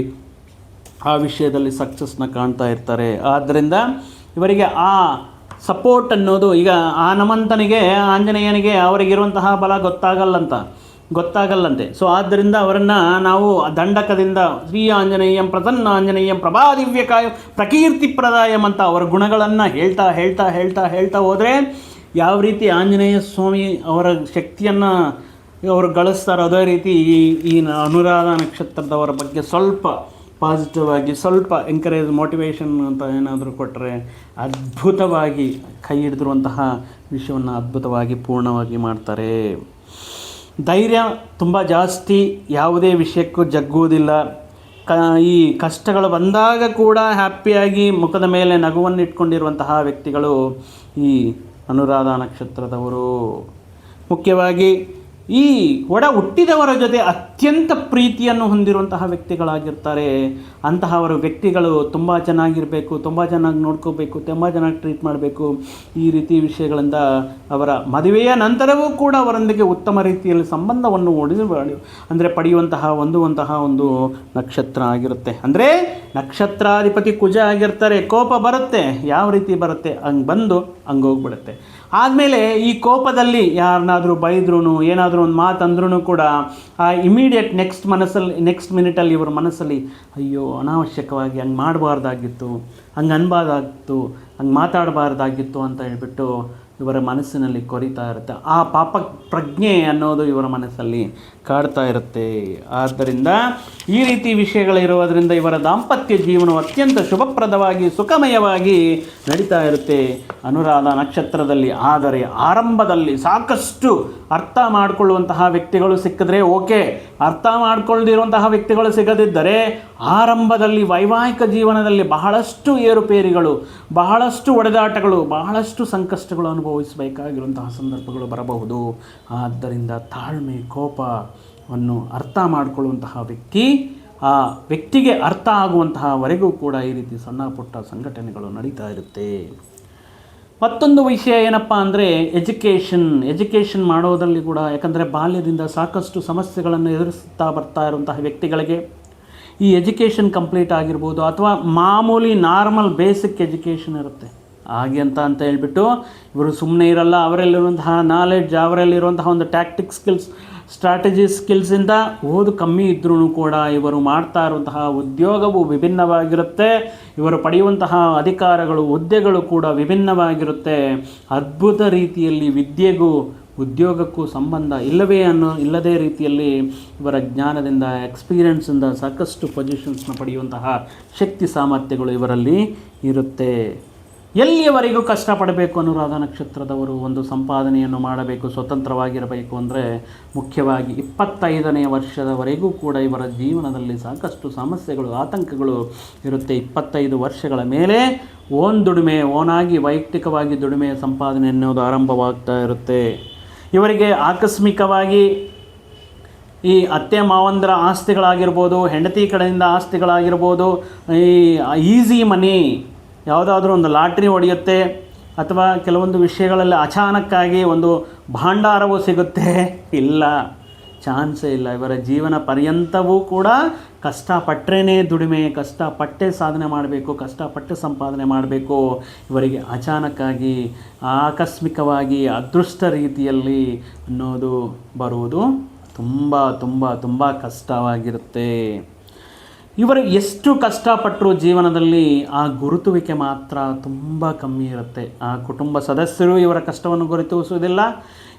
Speaker 1: ಆ ವಿಷಯದಲ್ಲಿ ಸಕ್ಸಸ್ನ ಕಾಣ್ತಾ ಇರ್ತಾರೆ. ಆದ್ದರಿಂದ ಇವರಿಗೆ ಆ ಸಪೋರ್ಟ್ ಅನ್ನೋದು ಈಗ ಆ ಹನುಮಂತನಿಗೆ ಆಂಜನೇಯನಿಗೆ ಅವರಿಗಿರುವಂತಹ ಬಲ ಗೊತ್ತಾಗಲ್ಲಂತ, ಗೊತ್ತಾಗಲ್ಲಂತೆ. ಸೊ ಆದ್ದರಿಂದ ಅವರನ್ನು ನಾವು ದಂಡಕದಿಂದ ಶ್ರೀ ಆಂಜನೇಯಂ ಪ್ರಸನ್ನ ಆಂಜನೇಯಂ ಪ್ರಭಾದಿವ್ಯಕಾಯ ಪ್ರಕೀರ್ತಿ ಪ್ರದಾಯಂ ಅಂತ ಅವರ ಗುಣಗಳನ್ನು ಹೇಳ್ತಾ ಹೇಳ್ತಾ ಹೇಳ್ತಾ ಹೇಳ್ತಾ ಹೋದರೆ ಯಾವ ರೀತಿ ಆಂಜನೇಯ ಸ್ವಾಮಿ ಅವರ ಶಕ್ತಿಯನ್ನು ಅವರು ಗಳಿಸ್ತಾರೋ ಅದೇ ರೀತಿ ಈ ಈ ಅನುರಾಧ ನಕ್ಷತ್ರದವರ ಬಗ್ಗೆ ಸ್ವಲ್ಪ ಪಾಸಿಟಿವ್ ಆಗಿ ಸ್ವಲ್ಪ ಎಂಕರೇಜ್ ಮೋಟಿವೇಶನ್ ಅಂತ ಏನಾದರೂ ಕೊಟ್ಟರೆ ಅದ್ಭುತವಾಗಿ ಕೈ ಹಿಡಿದಿರುವಂತಹ ವಿಷಯವನ್ನು ಅದ್ಭುತವಾಗಿ ಪೂರ್ಣವಾಗಿ ಮಾಡ್ತಾರೆ. ಧೈರ್ಯ ತುಂಬ ಜಾಸ್ತಿ, ಯಾವುದೇ ವಿಷಯಕ್ಕೂ ಜಗ್ಗುವುದಿಲ್ಲ. ಕ, ಈ ಕಷ್ಟಗಳು ಬಂದಾಗ ಕೂಡ ಹ್ಯಾಪಿಯಾಗಿ ಮುಖದ ಮೇಲೆ ನಗುವನ್ನು ಇಟ್ಕೊಂಡಿರುವಂತಹ ವ್ಯಕ್ತಿಗಳು ಈ ಅನುರಾಧ ನಕ್ಷತ್ರದವರು. ಮುಖ್ಯವಾಗಿ ಈ ಒಡ ಹುಟ್ಟಿದವರ ಜೊತೆ ಅತ್ಯಂತ ಪ್ರೀತಿಯನ್ನು ಹೊಂದಿರುವಂತಹ ವ್ಯಕ್ತಿಗಳಾಗಿರ್ತಾರೆ. ಅಂತಹವರ ವ್ಯಕ್ತಿಗಳು ತುಂಬ ಚೆನ್ನಾಗಿರಬೇಕು, ತುಂಬ ಚೆನ್ನಾಗಿ ನೋಡ್ಕೋಬೇಕು, ತುಂಬ ಚೆನ್ನಾಗಿ ಟ್ರೀಟ್ ಮಾಡಬೇಕು. ಈ ರೀತಿ ವಿಷಯಗಳಿಂದ ಅವರ ಮದುವೆಯ ನಂತರವೂ ಕೂಡ ಅವರೊಂದಿಗೆ ಉತ್ತಮ ರೀತಿಯಲ್ಲಿ ಸಂಬಂಧವನ್ನು ಒಡೆದು ಅಂದರೆ ಪಡೆಯುವಂತಹ, ಹೊಂದುವಂತಹ ಒಂದು ನಕ್ಷತ್ರ ಆಗಿರುತ್ತೆ. ಅಂದರೆ ನಕ್ಷತ್ರಾಧಿಪತಿ ಕುಜ ಆಗಿರ್ತಾರೆ, ಕೋಪ ಬರುತ್ತೆ, ಯಾವ ರೀತಿ ಬರುತ್ತೆ, ಹಂಗೆ ಬಂದು ಹಂಗೆ ಹೋಗ್ಬಿಡುತ್ತೆ. ಆದಮೇಲೆ ಈ ಕೋಪದಲ್ಲಿ ಯಾರನ್ನಾದರೂ ಬೈದ್ರೂ ಏನಾದರೂ ಒಂದು ಮಾತಂದ್ರೂ ಕೂಡ, ಆ ಇಮಿಡಿಯೇಟ್ ನೆಕ್ಸ್ಟ್ ಮನಸ್ಸಲ್ಲಿ ನೆಕ್ಸ್ಟ್ ಮಿನಿಟಲ್ಲಿ ಇವ್ರ ಮನಸ್ಸಲ್ಲಿ, ಅಯ್ಯೋ, ಅನಾವಶ್ಯಕವಾಗಿ ಹಂಗೆ ಮಾಡಬಾರ್ದಾಗಿತ್ತು, ಹಂಗೆ ಅನ್ಬಾರ್ದಾಗಿತ್ತು, ಹಂಗೆ ಮಾತಾಡಬಾರ್ದಾಗಿತ್ತು ಅಂತ ಹೇಳ್ಬಿಟ್ಟು ಇವರ ಮನಸ್ಸಿನಲ್ಲಿ ಕೊರಿತಾ ಇರುತ್ತೆ. ಆ ಪಾಪ ಪ್ರಜ್ಞೆ ಅನ್ನೋದು ಇವರ ಮನಸ್ಸಲ್ಲಿ ಕಾಡ್ತಾ ಇರುತ್ತೆ. ಆದ್ದರಿಂದ ಈ ರೀತಿ ವಿಷಯಗಳಿರುವುದರಿಂದ ಇವರ ದಾಂಪತ್ಯ ಜೀವನವು ಅತ್ಯಂತ ಶುಭಪ್ರದವಾಗಿ, ಸುಖಮಯವಾಗಿ ನಡೀತಾ ಇರುತ್ತೆ. ಅನುರಾಧ ನಕ್ಷತ್ರದಲ್ಲಿ ಆದರೆ ಆರಂಭದಲ್ಲಿ ಸಾಕಷ್ಟು ಅರ್ಥ ಮಾಡಿಕೊಳ್ಳುವಂತಹ ವ್ಯಕ್ತಿಗಳು ಸಿಕ್ಕಿದ್ರೆ ಓಕೆ. ಅರ್ಥ ಮಾಡಿಕೊಳ್ಳದಿರುವಂತಹ ವ್ಯಕ್ತಿಗಳು ಸಿಗದಿದ್ದರೆ ಆರಂಭದಲ್ಲಿ ವೈವಾಹಿಕ ಜೀವನದಲ್ಲಿ ಬಹಳಷ್ಟು ಏರುಪೇರಿಗಳು, ಬಹಳಷ್ಟು ಒಡೆದಾಟಗಳು, ಬಹಳಷ್ಟು ಸಂಕಷ್ಟಗಳು ಅನುಭವಿಸಬೇಕಾಗಿರುವಂತಹ ಸಂದರ್ಭಗಳು ಬರಬಹುದು. ಆದ್ದರಿಂದ ತಾಳ್ಮೆ ಕೋಪವನ್ನು ಅರ್ಥ ಮಾಡಿಕೊಳ್ಳುವಂತಹ ವ್ಯಕ್ತಿ, ಆ ವ್ಯಕ್ತಿಗೆ ಅರ್ಥ ಆಗುವಂತಹವರೆಗೂ ಕೂಡ ಈ ರೀತಿ ಸಣ್ಣ ಪುಟ್ಟ ಸಂಘಟನೆಗಳು ನಡೀತಾ ಇರುತ್ತೆ. ಮತ್ತೊಂದು ವಿಷಯ ಏನಪ್ಪ ಅಂದರೆ, ಎಜುಕೇಷನ್ ಎಜುಕೇಷನ್ ಮಾಡೋದರಲ್ಲಿ ಕೂಡ, ಯಾಕಂದರೆ ಬಾಲ್ಯದಿಂದ ಸಾಕಷ್ಟು ಸಮಸ್ಯೆಗಳನ್ನು ಎದುರಿಸುತ್ತಾ ಬರ್ತಾ ಇರುವಂತಹ ವ್ಯಕ್ತಿಗಳಿಗೆ ಈ ಎಜುಕೇಷನ್ ಕಂಪ್ಲೀಟ್ ಆಗಿರ್ಬೋದು ಅಥವಾ ಮಾಮೂಲಿ ನಾರ್ಮಲ್ ಬೇಸಿಕ್ ಎಜುಕೇಷನ್ ಇರುತ್ತೆ. ಹಾಗೆ ಅಂತ ಅಂತ ಹೇಳ್ಬಿಟ್ಟು ಇವರು ಸುಮ್ಮನೆ ಇರಲ್ಲ, ಅವರಲ್ಲಿರುವಂತಹ ನಾಲೆಡ್ಜ್ ಅವರಲ್ಲಿರುವಂತಹ ಒಂದು ಟ್ಯಾಕ್ಟಿಕ್ ಸ್ಕಿಲ್ಸ್ ಸ್ಟ್ರಾಟಜಿ ಸ್ಕಿಲ್ಸಿಂದ ಓದು ಕಮ್ಮಿ ಇದ್ರೂ ಕೂಡ ಇವರು ಮಾಡ್ತಾ ಇರುವಂತಹ ಉದ್ಯೋಗವು ವಿಭಿನ್ನವಾಗಿರುತ್ತೆ. ಇವರು ಪಡೆಯುವಂತಹ ಅಧಿಕಾರಗಳು, ಹುದ್ದೆಗಳು ಕೂಡ ವಿಭಿನ್ನವಾಗಿರುತ್ತೆ. ಅದ್ಭುತ ರೀತಿಯಲ್ಲಿ ವಿದ್ಯೆಗೂ ಉದ್ಯೋಗಕ್ಕೂ ಸಂಬಂಧ ಇಲ್ಲವೇ ಅನ್ನೋ, ಇಲ್ಲದೇ ರೀತಿಯಲ್ಲಿ ಇವರ ಜ್ಞಾನದಿಂದ ಎಕ್ಸ್ಪೀರಿಯನ್ಸಿಂದ ಸಾಕಷ್ಟು ಪೊಸಿಷನ್ಸ್ನ ಪಡೆಯುವಂತಹ ಶಕ್ತಿ ಸಾಮರ್ಥ್ಯಗಳು ಇವರಲ್ಲಿ ಇರುತ್ತೆ. ಎಲ್ಲಿಯವರೆಗೂ ಕಷ್ಟಪಡಬೇಕು ಅನುರಾಧ ನಕ್ಷತ್ರದವರು ಒಂದು ಸಂಪಾದನೆಯನ್ನು ಮಾಡಬೇಕು, ಸ್ವತಂತ್ರವಾಗಿರಬೇಕು ಅಂದರೆ ಮುಖ್ಯವಾಗಿ ಇಪ್ಪತ್ತೈದನೆಯ ವರ್ಷದವರೆಗೂ ಕೂಡ ಇವರ ಜೀವನದಲ್ಲಿ ಸಾಕಷ್ಟು ಸಮಸ್ಯೆಗಳು, ಆತಂಕಗಳು ಇರುತ್ತೆ. ಇಪ್ಪತ್ತೈದು ವರ್ಷಗಳ ಮೇಲೆ ಓನ್ ದುಡಿಮೆ, ಓನಾಗಿ ವೈಯಕ್ತಿಕವಾಗಿ ದುಡಿಮೆ ಸಂಪಾದನೆ ಅನ್ನೋದು ಆರಂಭವಾಗ್ತಾ ಇರುತ್ತೆ. ಇವರಿಗೆ ಆಕಸ್ಮಿಕವಾಗಿ ಈ ಅತ್ತೆ ಮಾವಂದರ ಆಸ್ತಿಗಳಾಗಿರ್ಬೋದು, ಹೆಂಡತಿ ಕಡೆಯಿಂದ ಆಸ್ತಿಗಳಾಗಿರ್ಬೋದು, ಈ ಈಸಿ ಮನಿ ಯಾವುದಾದ್ರೂ ಒಂದು ಲಾಟ್ರಿ ಹೊಡೆಯುತ್ತೆ ಅಥವಾ ಕೆಲವೊಂದು ವಿಷಯಗಳಲ್ಲಿ ಅಚಾನಕ್ಕಾಗಿ ಒಂದು ಭಾಂಡಾರವು ಸಿಗುತ್ತೆ? ಇಲ್ಲ. ಚಾನ್ಸೇ ಇಲ್ಲ. ಇವರ ಜೀವನ ಪರ್ಯಂತವೂ ಕೂಡ ಕಷ್ಟಪಟ್ಟರೆ ದುಡಿಮೆ, ಕಷ್ಟಪಟ್ಟೆ ಸಾಧನೆ ಮಾಡಬೇಕು, ಕಷ್ಟಪಟ್ಟು ಸಂಪಾದನೆ ಮಾಡಬೇಕು. ಇವರಿಗೆ ಅಚಾನಕ್ಕಾಗಿ, ಆಕಸ್ಮಿಕವಾಗಿ, ಅದೃಷ್ಟ ರೀತಿಯಲ್ಲಿ ಅನ್ನೋದು ಬರುವುದು ತುಂಬ ತುಂಬ ತುಂಬ ಕಷ್ಟವಾಗಿರುತ್ತೆ. ಇವರು ಎಷ್ಟು ಕಷ್ಟಪಟ್ಟರು ಜೀವನದಲ್ಲಿ ಆ ಗುರುತುವಿಕೆ ಮಾತ್ರ ತುಂಬ ಕಮ್ಮಿ ಇರುತ್ತೆ. ಆ ಕುಟುಂಬ ಸದಸ್ಯರು ಇವರ ಕಷ್ಟವನ್ನು ಗುರುತಿಸುವುದಿಲ್ಲ.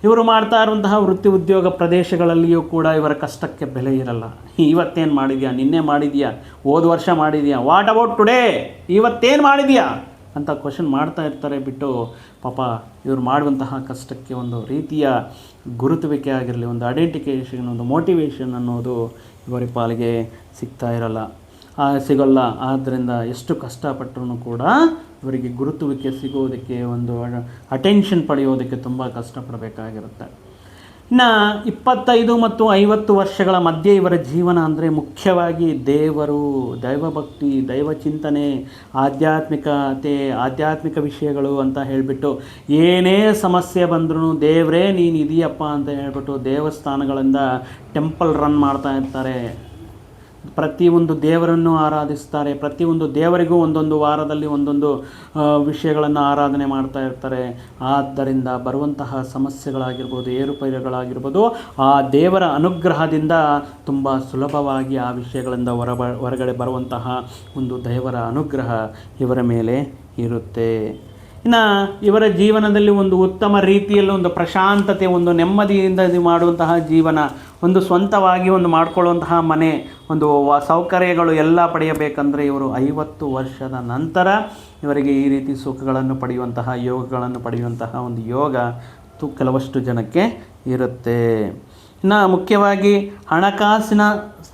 Speaker 1: ಇವರು ಮಾಡ್ತಾ ಇರುವಂತಹ ವೃತ್ತಿ ಉದ್ಯೋಗ ಪ್ರದೇಶಗಳಲ್ಲಿಯೂ ಕೂಡ ಇವರ ಕಷ್ಟಕ್ಕೆ ಬೆಲೆ ಇರಲ್ಲ. ಇವತ್ತೇನು ಮಾಡಿದ್ಯಾ? ನಿನ್ನೆ ಮಾಡಿದ್ಯಾ? ಹೋದ ವರ್ಷ ಮಾಡಿದ್ಯಾ? ವಾಟ್ ಅಬೌಟ್ ಟುಡೇ ಇವತ್ತೇನು ಮಾಡಿದ್ಯಾ? ಅಂತ ಕ್ವಶನ್ ಮಾಡ್ತಾ ಇರ್ತಾರೆ ಬಿಟ್ಟು ಪಾಪ ಇವರು ಮಾಡುವಂತಹ ಕಷ್ಟಕ್ಕೆ ಒಂದು ರೀತಿಯ ಗುರುತುವಿಕೆ ಆಗಿರಲಿ, ಒಂದು ಐಡೆಂಟಿಫಿಕೇಷನ್ ಒಂದು ಮೋಟಿವೇಶನ್ ಅನ್ನೋದು ಇವರ ಪಾಲಿಗೆ ಸಿಗ್ತಾ ಇರಲ್ಲ. ಸಿಗೋಲ್ಲ. ಆದ್ದರಿಂದ ಎಷ್ಟು ಕಷ್ಟಪಟ್ಟರೂ ಕೂಡ ಇವರಿಗೆ ಗುರುತುವಿಕೆ ಸಿಗೋದಕ್ಕೆ ಒಂದು ಅಟೆನ್ಷನ್ ಪಡೆಯೋದಕ್ಕೆ ತುಂಬ ಕಷ್ಟಪಡಬೇಕಾಗಿರುತ್ತೆ. ಇನ್ನು ಇಪ್ಪತ್ತೈದು ಮತ್ತು ಐವತ್ತು ವರ್ಷಗಳ ಮಧ್ಯೆ ಇವರ ಜೀವನ ಅಂದರೆ ಮುಖ್ಯವಾಗಿ ದೇವರು, ದೈವಭಕ್ತಿ ದೈವ ಚಿಂತನೆ ಆಧ್ಯಾತ್ಮಿಕತೆ, ಆಧ್ಯಾತ್ಮಿಕ ವಿಷಯಗಳು ಅಂತ ಹೇಳಿಬಿಟ್ಟು ಏನೇ ಸಮಸ್ಯೆ ಬಂದ್ರೂ ದೇವರೇ ನೀನು ಇದೆಯಪ್ಪ ಅಂತ ಹೇಳಿಬಿಟ್ಟು ದೇವಸ್ಥಾನಗಳಿಂದ ಟೆಂಪಲ್ ರನ್ ಮಾಡ್ತಾ ಇರ್ತಾರೆ. ಪ್ರತಿಯೊಂದು ದೇವರನ್ನು ಆರಾಧಿಸ್ತಾರೆ, ಪ್ರತಿಯೊಂದು ದೇವರಿಗೂ ಒಂದೊಂದು ವಾರದಲ್ಲಿ ಒಂದೊಂದು ವಿಷಯಗಳನ್ನು ಆರಾಧನೆ ಮಾಡ್ತಾ ಇರ್ತಾರೆ. ಆದ್ದರಿಂದ ಬರುವಂತಹ ಸಮಸ್ಯೆಗಳಾಗಿರ್ಬೋದು, ಏರುಪೇರುಗಳಾಗಿರ್ಬೋದು, ಆ ದೇವರ ಅನುಗ್ರಹದಿಂದ ತುಂಬ ಸುಲಭವಾಗಿ ಆ ವಿಷಯಗಳಿಂದ ಹೊರ ಹೊರಗಡೆ ಬರುವಂತಹ ಒಂದು ದೇವರ ಅನುಗ್ರಹ ಇವರ ಮೇಲೆ ಇರುತ್ತೆ. ಇನ್ನು ಇವರ ಜೀವನದಲ್ಲಿ ಒಂದು ಉತ್ತಮ ರೀತಿಯಲ್ಲಿ ಒಂದು ಪ್ರಶಾಂತತೆ, ಒಂದು ನೆಮ್ಮದಿಯಿಂದ ಇದು ಮಾಡುವಂತಹ ಜೀವನ, ಒಂದು ಸ್ವಂತವಾಗಿ ಒಂದು ಮಾಡ್ಕೊಳ್ಳುವಂತಹ ಮನೆ, ಒಂದು ಸೌಕರ್ಯಗಳು ಎಲ್ಲ ಪಡೆಯಬೇಕಂದ್ರೆ ಇವರು ಐವತ್ತು ವರ್ಷದ ನಂತರ ಇವರಿಗೆ ಈ ರೀತಿ ಸುಖಗಳನ್ನು ಪಡೆಯುವಂತಹ, ಯೋಗಗಳನ್ನು ಪಡೆಯುವಂತಹ ಒಂದು ಯೋಗ ತು ಕೆಲವಷ್ಟು ಜನಕ್ಕೆ ಇರುತ್ತೆ. ಇನ್ನು ಮುಖ್ಯವಾಗಿ ಹಣಕಾಸಿನ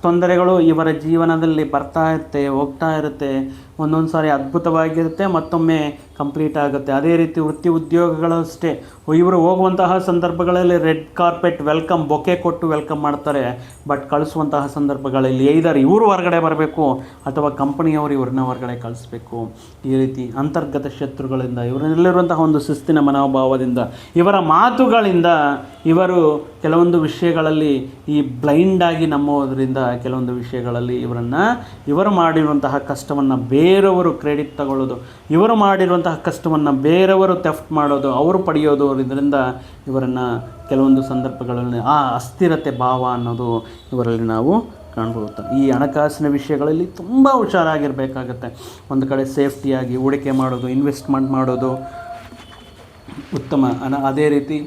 Speaker 1: ತೊಂದರೆಗಳು ಇವರ ಜೀವನದಲ್ಲಿ ಬರ್ತಾ ಇರುತ್ತೆ, ಹೋಗ್ತಾ ಇರುತ್ತೆ. ಒಂದೊಂದು ಸಾರಿ ಅದ್ಭುತವಾಗಿರುತ್ತೆ, ಮತ್ತೊಮ್ಮೆ ಕಂಪ್ಲೀಟ್ ಆಗುತ್ತೆ. ಅದೇ ರೀತಿ ವೃತ್ತಿ ಉದ್ಯೋಗಗಳಷ್ಟೇ. ಇವರು ಹೋಗುವಂತಹ ಸಂದರ್ಭಗಳಲ್ಲಿ ರೆಡ್ ಕಾರ್ಪೆಟ್ ವೆಲ್ಕಮ್ ಬೊಕೆ ಕೊಟ್ಟು ವೆಲ್ಕಮ್ ಮಾಡ್ತಾರೆ. ಬಟ್ ಕಳಿಸುವಂತಹ ಸಂದರ್ಭಗಳಲ್ಲಿ ಐದರ್ ಇವರು ಹೊರಗಡೆ ಬರಬೇಕು ಅಥವಾ ಕಂಪನಿಯವರು ಇವ್ರನ್ನ ಹೊರಗಡೆ ಕಳಿಸ್ಬೇಕು. ಈ ರೀತಿ ಅಂತರ್ಗತ ಶತ್ರುಗಳಿಂದ, ಇವರಲ್ಲಿರುವಂತಹ ಒಂದು ಶಿಸ್ತಿನ ಮನೋಭಾವದಿಂದ, ಇವರ ಮಾತುಗಳಿಂದ ಇವರು ಕೆಲವೊಂದು ವಿಷಯಗಳಲ್ಲಿ ಈ ಬ್ಲೈಂಡ್ ಆಗಿ ನಂಬೋದ್ರಿಂದ ಕೆಲವೊಂದು ವಿಷಯಗಳಲ್ಲಿ ಇವರನ್ನು, ಇವರು ಮಾಡಿರುವಂತಹ ಕಷ್ಟವನ್ನು ಬೇರೆಯವರು ಕ್ರೆಡಿಟ್ ತಗೊಳ್ಳೋದು, ಇವರು ಮಾಡಿರುವಂತಹ ಕಷ್ಟವನ್ನು ಬೇರೆಯವರು ತೆಫ್ಟ್ ಮಾಡೋದು, ಅವರು ಪಡೆಯೋದು ಇದರಿಂದ ಇವರನ್ನು ಕೆಲವೊಂದು ಸಂದರ್ಭಗಳಲ್ಲಿ ಆ ಅಸ್ಥಿರತೆ ಭಾವ ಅನ್ನೋದು ಇವರಲ್ಲಿ ನಾವು ಕಾಣ್ಬೋದು. ಈ ಹಣಕಾಸಿನ ವಿಷಯಗಳಲ್ಲಿ ತುಂಬ ಹುಷಾರಾಗಿರಬೇಕಾಗತ್ತೆ. ಒಂದು ಕಡೆ ಸೇಫ್ಟಿಯಾಗಿ ಹೂಡಿಕೆ ಮಾಡೋದು, ಇನ್ವೆಸ್ಟ್ಮೆಂಟ್ ಮಾಡೋದು, ಉತ್ತಮ. ಅದೇ ರೀತಿ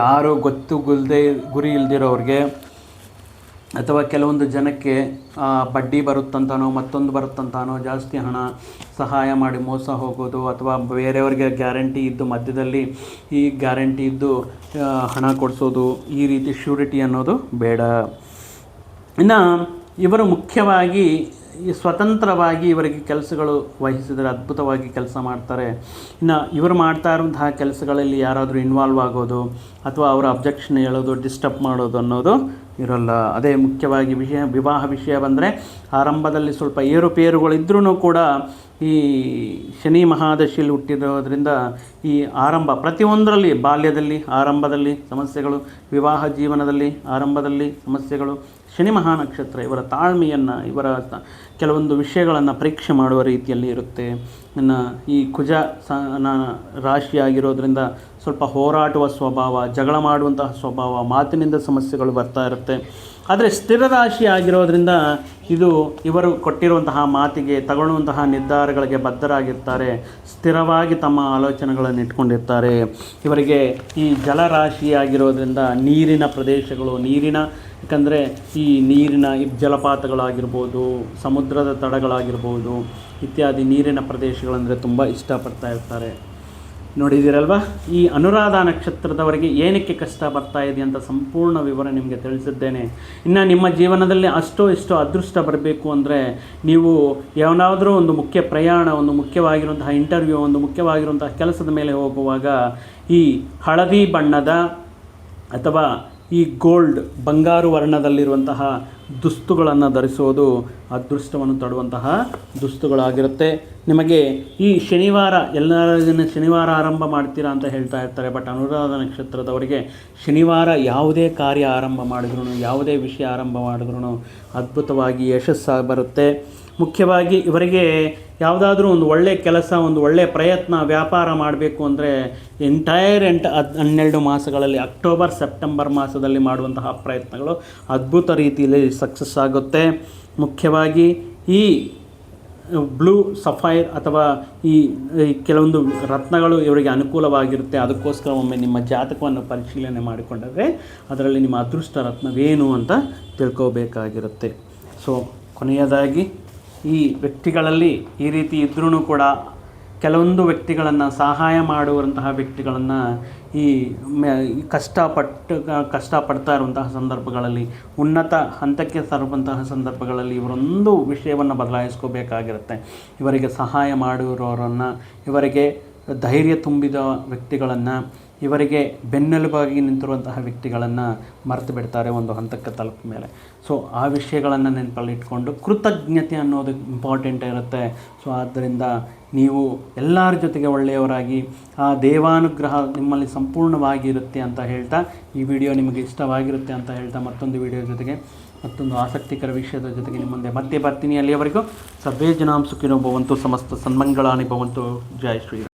Speaker 1: ಯಾರು ಗೊತ್ತು ಗುಲ್ದೇ ಗುರಿ ಇಲ್ದಿರೋರಿಗೆ ಅಥವಾ ಕೆಲವೊಂದು ಜನಕ್ಕೆ ಬಡ್ಡಿ ಬರುತ್ತಂತಾನೋ, ಮತ್ತೊಂದು ಬರುತ್ತಂತಾನೋ, ಜಾಸ್ತಿ ಹಣ ಸಹಾಯ ಮಾಡಿ ಮೋಸ ಹೋಗೋದು ಅಥವಾ ಬೇರೆಯವ್ರಿಗೆ ಗ್ಯಾರಂಟಿ ಇದ್ದು ಮಧ್ಯದಲ್ಲಿ ಈ ಗ್ಯಾರಂಟಿ ಇದ್ದು ಹಣ ಕೊಡಿಸೋದು ಈ ರೀತಿ ಶ್ಯೂರಿಟಿ ಅನ್ನೋದು ಬೇಡ. ಇನ್ನು ಇವರು ಮುಖ್ಯವಾಗಿ ಈ ಸ್ವತಂತ್ರವಾಗಿ ಇವರಿಗೆ ಕೆಲಸಗಳು ವಹಿಸಿದರೆ, ಅದ್ಭುತವಾಗಿ ಕೆಲಸ ಮಾಡ್ತಾರೆ. ಇನ್ನು ಇವರು ಮಾಡ್ತಾ ಇರುವಂತಹ ಕೆಲಸಗಳಲ್ಲಿ ಯಾರಾದರೂ ಇನ್ವಾಲ್ವ್ ಆಗೋದು ಅಥವಾ ಅವರ ಅಬ್ಜೆಕ್ಷನ್ ಹೇಳೋದು ಡಿಸ್ಟರ್ಬ್ ಮಾಡೋದು ಅನ್ನೋದು ಇರಲ್ಲ. ಅದೇ ಮುಖ್ಯವಾಗಿ ವಿಷಯ, ವಿವಾಹ ವಿಷಯ ಬಂದರೆ ಆರಂಭದಲ್ಲಿ ಸ್ವಲ್ಪ ಏರುಪೇರುಗಳಿದ್ರೂ ಕೂಡ ಈ ಶನಿ ಮಹಾದಶಿಯಲ್ಲಿ ಹುಟ್ಟಿರೋದ್ರಿಂದ ಈ ಆರಂಭ ಪ್ರತಿಯೊಂದರಲ್ಲಿ, ಬಾಲ್ಯದಲ್ಲಿ, ಆರಂಭದಲ್ಲಿ ಸಮಸ್ಯೆಗಳು, ವಿವಾಹ ಜೀವನದಲ್ಲಿ ಆರಂಭದಲ್ಲಿ ಸಮಸ್ಯೆಗಳು ಶನಿ ಮಹಾನಕ್ಷತ್ರ, ಇವರ ತಾಳ್ಮೆಯನ್ನು, ಇವರ ಕೆಲವೊಂದು ವಿಷಯಗಳನ್ನು ಪರೀಕ್ಷೆ ಮಾಡುವ ರೀತಿಯಲ್ಲಿ ಇರುತ್ತೆ. ಇನ್ನು ಈ ಕುಜ ಸ ರಾಶಿಯಾಗಿರೋದ್ರಿಂದ ಸ್ವಲ್ಪ ಹೋರಾಟುವ ಸ್ವಭಾವ, ಜಗಳ ಮಾಡುವಂತಹ ಸ್ವಭಾವ, ಮಾತಿನಿಂದ ಸಮಸ್ಯೆಗಳು ಬರ್ತಾ ಇರುತ್ತೆ. ಆದರೆ ಸ್ಥಿರ ರಾಶಿ ಆಗಿರೋದ್ರಿಂದ ಇದು ಇವರು ಕೊಟ್ಟಿರುವಂತಹ ಮಾತಿಗೆ, ತಗೊಳ್ಳುವಂತಹ ನಿರ್ಧಾರಗಳಿಗೆ ಬದ್ಧರಾಗಿರ್ತಾರೆ, ಸ್ಥಿರವಾಗಿ ತಮ್ಮ ಆಲೋಚನೆಗಳನ್ನು ಇಟ್ಕೊಂಡಿರ್ತಾರೆ. ಇವರಿಗೆ ಈ ಜಲರಾಶಿ ಆಗಿರೋದ್ರಿಂದ ನೀರಿನ ಪ್ರದೇಶಗಳು, ನೀರಿನ, ಯಾಕಂದರೆ ಈ ನೀರಿನ ಜಲಪಾತಗಳಾಗಿರ್ಬೋದು, ಸಮುದ್ರದ ತಡಗಳಾಗಿರ್ಬೋದು, ಇತ್ಯಾದಿ ನೀರಿನ ಪ್ರದೇಶಗಳಂದರೆ ತುಂಬ ಇಷ್ಟಪಡ್ತಾ ಇರ್ತಾರೆ. ನೋಡಿದ್ದೀರಲ್ವಾ? ಈ ಅನುರಾಧ ನಕ್ಷತ್ರದವರಿಗೆ ಏನಕ್ಕೆ ಕಷ್ಟ ಬರ್ತಾ ಇದೆ ಅಂತ ಸಂಪೂರ್ಣ ವಿವರ ನಿಮಗೆ ತಿಳಿಸಿದ್ದೇನೆ. ಇನ್ನು ನಿಮ್ಮ ಜೀವನದಲ್ಲಿ ಅಷ್ಟೋ ಇಷ್ಟೋ ಅದೃಷ್ಟ ಬರಬೇಕು ಅಂದರೆ ನೀವು ಯಾವನಾದರೂ ಒಂದು ಮುಖ್ಯ ಪ್ರಯಾಣ, ಒಂದು ಮುಖ್ಯವಾಗಿರುವಂತಹ ಇಂಟರ್ವ್ಯೂ ಒಂದು ಮುಖ್ಯವಾಗಿರುವಂತಹ ಕೆಲಸದ ಮೇಲೆ ಹೋಗುವಾಗ ಈ ಹಳದಿ ಬಣ್ಣದ ಅಥವಾ ಈ ಗೋಲ್ಡ್ ಬಂಗಾರು ವರ್ಣದಲ್ಲಿರುವಂತಹ ದುಸ್ತುಗಳನ್ನು ಧರಿಸುವುದು ಅದೃಷ್ಟವನ್ನು ತಡುವಂತಹ ದುಸ್ತುಗಳಾಗಿರುತ್ತೆ. ನಿಮಗೆ ಈ ಶನಿವಾರ ಎಲ್ಲರ ದಿನ ಶನಿವಾರ ಆರಂಭ ಮಾಡ್ತೀರಾ ಅಂತ ಹೇಳ್ತಾ ಇರ್ತಾರೆ, ಬಟ್ ಅನುರಾಧ ನಕ್ಷತ್ರದವರಿಗೆ ಶನಿವಾರ ಯಾವುದೇ ಕಾರ್ಯ ಆರಂಭ ಮಾಡಿದ್ರು ಯಾವುದೇ ವಿಷಯ ಆರಂಭ ಮಾಡಿದ್ರು ಅದ್ಭುತವಾಗಿ ಯಶಸ್ಸಾಗಿ ಬರುತ್ತೆ. ಮುಖ್ಯವಾಗಿ ಇವರಿಗೆ ಯಾವುದಾದ್ರೂ ಒಂದು ಒಳ್ಳೆಯ ಕೆಲಸ, ಒಂದು ಒಳ್ಳೆಯ ಪ್ರಯತ್ನ ವ್ಯಾಪಾರ ಮಾಡಬೇಕು ಅಂದರೆ ಎಂಟೈರ್ ಎಂಟು ಹದ್ ಹನ್ನೆರಡು ಮಾಸಗಳಲ್ಲಿ ಅಕ್ಟೋಬರ್ ಸೆಪ್ಟೆಂಬರ್ ಮಾಸದಲ್ಲಿ ಮಾಡುವಂತಹ ಪ್ರಯತ್ನಗಳು ಅದ್ಭುತ ರೀತಿಯಲ್ಲಿ ಸಕ್ಸಸ್ ಆಗುತ್ತೆ. ಮುಖ್ಯವಾಗಿ ಈ ಬ್ಲೂ ಸಫೈರ್ ಅಥವಾ ಈ ಕೆಲವೊಂದು ರತ್ನಗಳು ಇವರಿಗೆ ಅನುಕೂಲವಾಗಿರುತ್ತೆ. ಅದಕ್ಕೋಸ್ಕರ ಒಮ್ಮೆ ನಿಮ್ಮ ಜಾತಕವನ್ನು ಪರಿಶೀಲನೆ ಮಾಡಿಕೊಂಡರೆ ಅದರಲ್ಲಿ ನಿಮ್ಮ ಅದೃಷ್ಟ ರತ್ನವೇನು ಅಂತ ತಿಳ್ಕೋಬೇಕಾಗಿರುತ್ತೆ. ಸೊ ಕೊನೆಯದಾಗಿ ಈ ವ್ಯಕ್ತಿಗಳಲ್ಲಿ ಈ ರೀತಿ ಇದ್ರೂ ಕೂಡ ಕೆಲವೊಂದು ವ್ಯಕ್ತಿಗಳನ್ನು ಸಹಾಯ ಮಾಡುವಂತಹ ವ್ಯಕ್ತಿಗಳನ್ನು ಈ ಕಷ್ಟಪಟ್ಟು ಕಷ್ಟಪಡ್ತಾ ಇರುವಂತಹ ಸಂದರ್ಭಗಳಲ್ಲಿ, ಉನ್ನತ ಹಂತಕ್ಕೆ ತರುವಂತಹ ಸಂದರ್ಭಗಳಲ್ಲಿ ಇವರೊಂದು ವಿಷಯವನ್ನು ಬದಲಾಯಿಸ್ಕೋಬೇಕಾಗಿರುತ್ತೆ. ಇವರಿಗೆ ಸಹಾಯ ಮಾಡುವವರನ್ನು, ಇವರಿಗೆ ಧೈರ್ಯ ತುಂಬಿದ ವ್ಯಕ್ತಿಗಳನ್ನು ಇವರಿಗೆ ಬೆನ್ನೆಲುಬಾಗಿ ನಿಂತಿರುವಂತಹ ವ್ಯಕ್ತಿಗಳನ್ನು ಮರೆತು ಬಿಡ್ತಾರೆ ಒಂದು ಹಂತಕ್ಕೆ ತಲುಪ ಮೇಲೆ. ಸೊ ಆ ವಿಷಯಗಳನ್ನು ನೆನಪಲ್ಲಿಟ್ಕೊಂಡು ಕೃತಜ್ಞತೆ ಅನ್ನೋದು ಇಂಪಾರ್ಟೆಂಟ್ ಇರುತ್ತೆ. ಸೊ ಆದ್ದರಿಂದ ನೀವು ಎಲ್ಲರ ಜೊತೆಗೆ ಒಳ್ಳೆಯವರಾಗಿ, ಆ ದೇವಾನುಗ್ರಹ ನಿಮ್ಮಲ್ಲಿ ಸಂಪೂರ್ಣವಾಗಿ ಇರುತ್ತೆ ಅಂತ ಹೇಳ್ತಾ ಈ ವಿಡಿಯೋ ನಿಮಗೆ ಇಷ್ಟವಾಗಿರುತ್ತೆ ಅಂತ ಹೇಳ್ತಾ ಮತ್ತೊಂದು ವಿಡಿಯೋ ಜೊತೆಗೆ, ಮತ್ತೊಂದು ಆಸಕ್ತಿಕರ ವಿಷಯದ ಜೊತೆಗೆ ನಿಮ್ಮ ಮುಂದೆ ಮತ್ತೆ ಬರ್ತೀನಿ ಅಲ್ಲಿಯವರೆಗೂ. ಸರ್ವೇ ಜನಾಂ ಸುಖಿನೋ ಭವಂತು ಸಮಸ್ತ ಸನ್ಮಂಗಳಾನಿ ಭವಂತು. ಜಯ ಶ್ರೀರಾಮ್